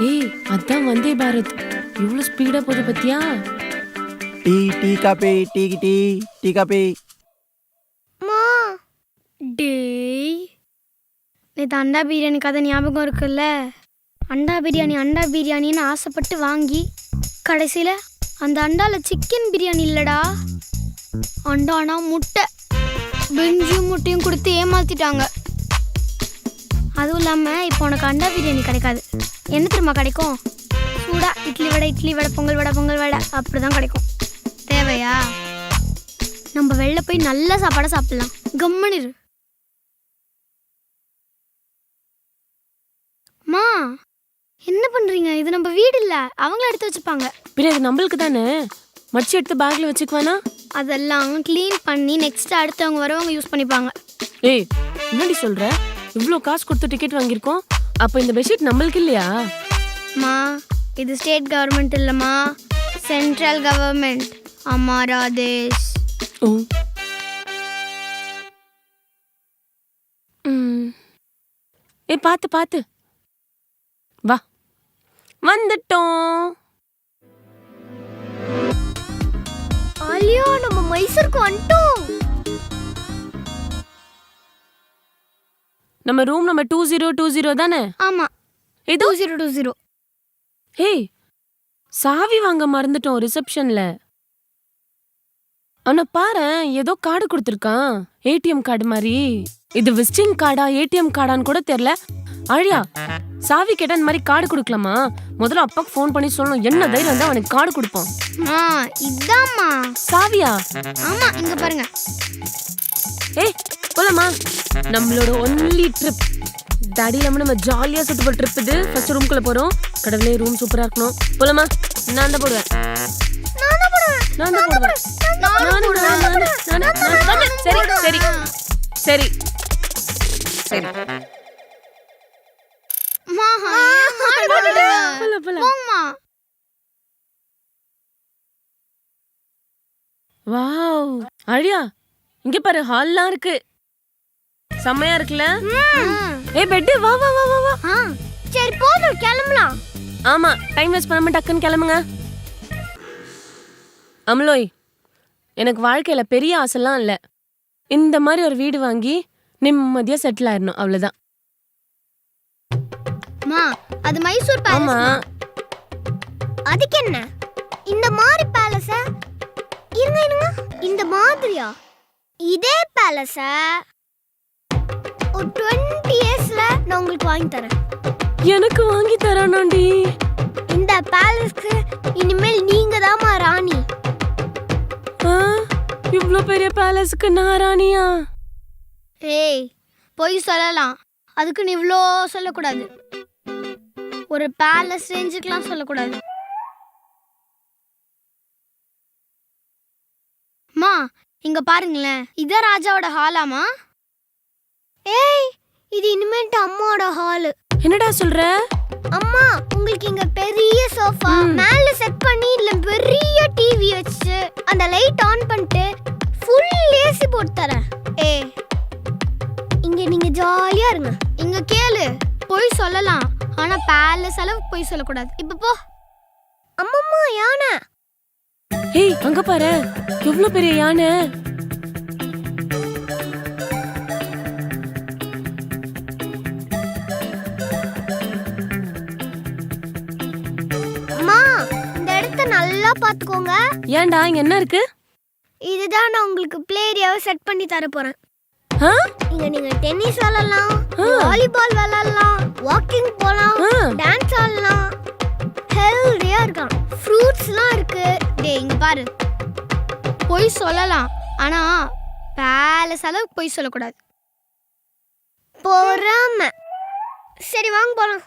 ஏய் அதான் வந்தே பாரத். இவ்வளவு ஸ்பீடா போகுது பத்தியா? Tea tea coffee tea tea tea coffee. மா. டேய். நேற்று அண்டா பிரியாணி கதை ஞாபகம் இருக்குல்ல? அண்டா பிரியாணி அண்டா பிரியாணின்னு ஆசைப்பட்டு வாங்கி கடைசியில் அந்த அண்டால சிக்கன் பிரியாணி இல்லடா. அண்டானா முட்டை. பெஞ்சும் முட்டையும் கொடுத்து ஏமாத்திட்டாங்க. அதுவும் இல்லாமல் இப்போ உனக்கு அண்டா பிரியாணி கிடைக்காது. என்ன தெரியுமா கிடைக்கும்? சூடா இட்லி வடை இட்லி வடை பொங்கல் வடை பொங்கல் வடை. அப்படி தான் கிடைக்கும். தேவையா? நம்ம வெளில போய் நல்ல சாப்பாடை சாப்பிடலாம். கம்முன்னு இரு. அம்மா என்ன பண்றீங்க? இது நம்ம வீடு இல்ல. அவங்கள எடுத்து வச்சுப்பாங்க. பின்ன இது நம்மளுக்கு தானே? மடிச்சு எடுத்து பேக்ல வச்சுக்குவானா? அதெல்லாம் க்ளீன் பண்ணி நெக்ஸ்ட் அடுத்தவங்க வரவங்க யூஸ் பண்ணிப்பாங்க. ஏய் என்னடி சொல்ற? இவ்ளோ காசு கொடுத்து டிக்கெட் வாங்கியிருக்கோம். அப்ப இந்த பெட்ஷீட் நம்மளுக்கு இல்லையா? அம்மா இது ஸ்டேட் கவர்மெண்ட் இல்லம்மா. சென்ட்ரல் கவர்மெண்ட் அம்மாரா தேஷ் ஓ. ம். ஏய் பாத்து பாத்து வா. வந்துட்டோம். ஐயோ நம்ம மைசூருக்கு வந்துட்டோம். நம்ம ரூம் நம்ம டூ ஜீரோ டூ ஜீரோ தானே? ஆமா. Two zero two zero hey சாவி வாங்க மறந்துட்டோம் ரிசப்ஷன்ல ஆனா பாரு ஏதோ கார்டு கொடுத்துருக்கான். ஏடிஎம் கார்டு மாதிரி. இது விசிட்டிங் கார்டா ஏடிஎம் கார்டான்னு கூட தெரியல. அழியா சாவி கேட்டா இந்த மாதிரி கார்டு கொடுக்கலாமா? முதல்ல அப்பாக்கு ஃபோன் பண்ணி சொல்லணும். என்ன தைரியம் இருந்தா அவனுக்கு கார்டு கொடுப்போம். ஆ இதாம்மா. சாவியா? ஆமா இங்க பாருங்க. ஏய் போலாமா நம்மளோட ஒன்லி ட்ரிப் டாடி நம்ம ஜாலியா சுட்டு போற ட்ரிப் இது. ஃபர்ஸ்ட் ரூம்குள்ள போறோம். கடவுளே ரூம் சூப்பரா இருக்கணும். போலாமா? நான் தான் போடுவேன். நான் தான் நான் நானு. சரி சரி. சரி. சரி. வாவ். அழியா இங்க பாரு ஹால்லாம் இருக்கு. செம்மையா இருக்குல்ல? ம். ஏய் பெட் வா வா வா வா வா. சரி போதும் கிளம்பலாம். ஆமா டைம் வேஸ்ட் பண்ணாம டக்குன்னு கிளம்புங்க. அமலோய் எனக்கு வாழ்க்கையில பெரிய ஆசைலாம் இல்ல. இந்த மாதிரி ஒரு வீடு வாங்கி நிம்மதியா செட்டில் ஆயிடணும் அவ்வளவுதான். அம்மா அது மைசூர் ஆமா. பேலஸ் அதுக்கு என்ன? இந்த மாதிரி பேலஸ இருங்க இருங்க. இந்த மாதிரியா? இதே பேலஸ ஒரு டுவெண்ட்டி இயர்ஸ்ல நான் உங்களுக்கு வாங்கி தரேன். எனக்கு வாங்கி தரானாண்டி. இந்த பேலஸ்க்கு இனிமேல் நீங்க தாம்மா ராணி. ஆ, இவ்ளோ பெரிய பேலஸ்க்கு நான் ராணியா? ஏய் பொய் சொல்லலாம். அதுக்கு நீ இவ்வளோ சொல்லக்கூடாது. ஒரு பேலஸ் ரேஞ்சுக்கெல்லாம் சொல்லக்கூடாது. அம்மா இங்க பாருங்களேன். இதான் ராஜாவோட ஹாலாமா ஏய் இது இனிமேட்டு அம்மாவோட ஹாலு என்னடா சொல்ற? அம்மா உங்களுக்கு இங்க பெரிய சோஃபா மேல செட் பண்ணி இல்ல பெரிய டிவி வச்சு அந்த லைட் ஆன் பண்ணிட்டு ஃபுல் ஏசி போட்டு தரேன். ஏ இங்க நீங்க ஜாலியா இருங்க. இங்க கேளு. போய் சொல்லலாம். ஆனா பேலஸ் அளவு போய் சொல்லக்கூடாது. இப்ப போ. அம்மம்மா யானை. ஏய் அங்க பாரு. எவ்ளோ பெரிய யானை? பாத்துக்கோங்க. ஏன்டா இங்க என்ன இருக்கு? இதுதான் நான் உங்களுக்கு பிளே ஏரியாவை செட் பண்ணி தர போறேன். ஆ? இங்க நீங்க டென்னிஸ் விளையாடலாம் ஆ. வாலிபால் விளையாடலாம் வாக்கிங் போலாம் ஆ. டான்ஸ் ஆடலாம். ஹெல்தியா இருக்கலாம் ஃப்ரூட்ஸ்லாம் இருக்கு. டேய் இங்க பாரு. பொய் சொல்லலாம். ஆனா பேலஸ் அளவுக்கு பொய் சொல்லக்கூடாது. பொறாம. சரி வாங்க போலாம்.